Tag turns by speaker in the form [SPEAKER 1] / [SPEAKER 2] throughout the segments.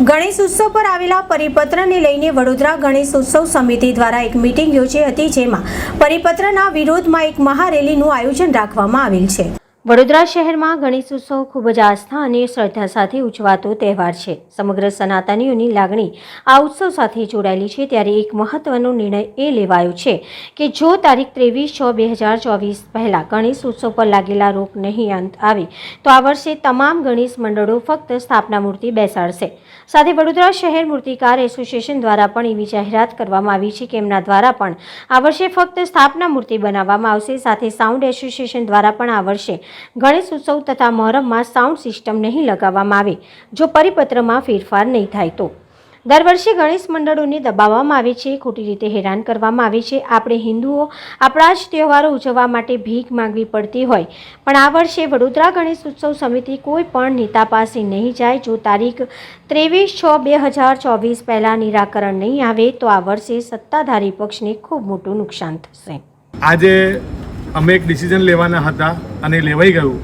[SPEAKER 1] ગણેશ ઉત્સવ પર આવેલા પરિપત્રને લઈને વડોદરા ગણેશ ઉત્સવ સમિતિ દ્વારા એક મીટિંગ યોજી હતી જેમાં પરિપત્રના વિરોધમાં એક મહારેલીનું આયોજન રાખવામાં આવેલ છે. વડોદરા શહેરમાં ગણેશ ઉત્સવ ખૂબ જ આસ્થા અને શ્રદ્ધા સાથે ઉજવાતો તહેવાર છે. સમગ્ર સનાતનીઓની લાગણી આ ઉત્સવ સાથે જોડાયેલી છે ત્યારે એક મહત્વનો નિર્ણય એ લેવાયો છે કે જો તારીખ ત્રેવીસ છ બે હજાર ચોવીસ પહેલાં ગણેશ ઉત્સવ પર લાગેલા રોક નહીં અંત આવે, તો આ વર્ષે તમામ ગણેશ મંડળો ફક્ત સ્થાપના મૂર્તિ બેસાડશે. સાથે વડોદરા શહેર મૂર્તિકાર એસોસિએશન દ્વારા પણ એવી જાહેરાત કરવામાં આવી છે કે એમના દ્વારા પણ આ વર્ષે ફક્ત સ્થાપના મૂર્તિ બનાવવામાં આવશે. સાથે સાઉન્ડ એસોસિએશન દ્વારા પણ આ વર્ષે ગણેશ ઉત્સવ તથા મહોરમમાં સાઉન્ડ સિસ્ટમ નહીં લગાવવામાં આવે, જો પરિપત્રમાં ફેરફાર નહીં થાય તો. દર વર્ષે ગણેશ મંડળોને દબાવવામાં આવે છે, ખોટી રીતે હેરાન કરવામાં આવે છે. આપણે હિન્દુઓ આપણા જ તહેવારો ઉજવવા માટે ભીખ માંગવી પડતી હોય, પણ આ વર્ષે વડોદરા ગણેશ ઉત્સવ સમિતિ કોઈ પણ નેતા પાસે નહીં જાય. જો તારીખ ત્રેવીસ છ બે હજાર ચોવીસ પહેલાં નિરાકરણ નહીં આવે, તો આ વર્ષે સત્તાધારી પક્ષને ખૂબ મોટું નુકસાન થશે.
[SPEAKER 2] આજે અમે એક ડિસિઝન લેવાના હતા અને લેવાઈ ગયું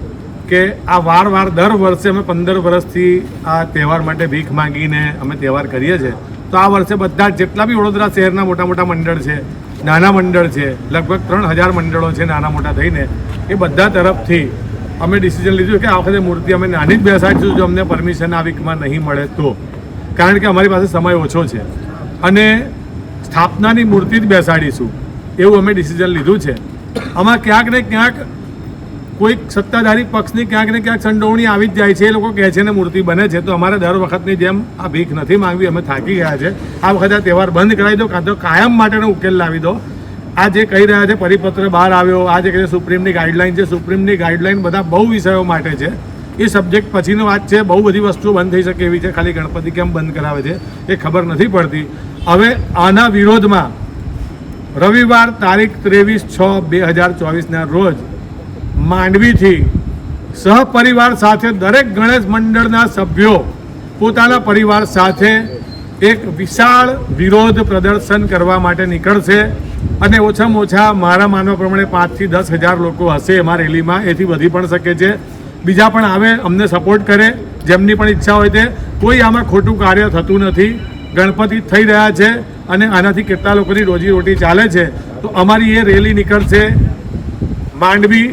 [SPEAKER 2] કે આ વાર વાર દર વર્ષે અમે પંદર વર્ષથી આ તહેવાર માટે ભીખ માંગીને અમે તહેવાર કરીએ છીએ. તો આ વર્ષે બધા જેટલા બી વડોદરા શહેરના મોટા મોટા મંડળ છે, નાના મંડળ છે, લગભગ ત્રણ હજાર મંડળો છે નાના મોટા થઈને, એ બધા તરફથી અમે ડિસિઝન લીધું કે આ વખતે મૂર્તિ અમે નાની જ બેસાડીશું જો અમને પરમિશન આ વીકમાં નહીં મળે તો. કારણ કે અમારી પાસે સમય ઓછો છે. અને સ્થાપનાની મૂર્તિ જ બેસાડીશું. એવું અમે ડિસિઝન લીધું છે. આમાં ક્યાંક ને ક્યાંક કોઈક સત્તાધારી પક્ષની ક્યાંક ને ક્યાંક સંડોવણી આવી જ જાય છે, એ લોકો કહે છે ને મૂર્તિ બને છે, તો અમારે દર વખતની જેમ આ ભીખ નથી માંગવી, અમે થાકી ગયા છે. આ વખતે આ તહેવાર બંધ કરાવી દો, કાં તો કાયમ માટેનો ઉકેલ લાવી દો. આ જે કહી રહ્યા છે, પરિપત્ર બહાર આવ્યો, આ જે કહે સુપ્રીમની ગાઈડલાઈન છે, સુપ્રીમની ગાઈડલાઈન બધા બહુ વિષયો માટે છે. એ સબ્જેક્ટ પછીનો વાત છે, બહુ બધી વસ્તુઓ બંધ થઈ શકે એવી છે, ખાલી ગણપતિ કેમ બંધ કરાવે છે, એ ખબર નથી પડતી. હવે આના વિરોધમાં રવિવાર તારીખ ત્રેવીસ છ બે હજાર ચોવીસના રોજ માંડવીથી સહપરિવાર સાથે દરેક ગણેશ મંડળના સભ્યો પોતાના પરિવાર સાથે એક વિશાળ વિરોધ પ્રદર્શન કરવા માટે નીકળશે અને ઓછામાં ઓછા મારા માનવા પ્રમાણે પાંચથી દસ હજાર લોકો હશે એમાં રેલીમાં. એથી વધી પણ શકે છે. બીજા પણ આવે, અમને સપોર્ટ કરે. જેમની પણ ઈચ્છા હોય તે. કોઈ આમાં ખોટું કાર્ય થતું નથી. ગણપતિ થઈ રહ્યા છે. અને આનાથી કેટલા લોકોની રોજી રોટી ચાલે છે? તો અમારી એ રેલી નીકળશે માંડવી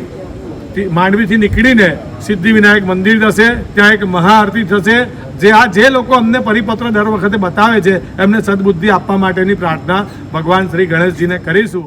[SPEAKER 2] માંડવીથી નીકળીને સિદ્ધિવિનાયક મંદિર થશે, ત્યાં એક મહાઆરતી થશે, જે આ જે લોકો અમને પરિપત્ર દર વખતે બતાવે છે, એમને સદબુદ્ધિ આપવા માટેની પ્રાર્થના ભગવાન શ્રી ગણેશજીને કરીશું.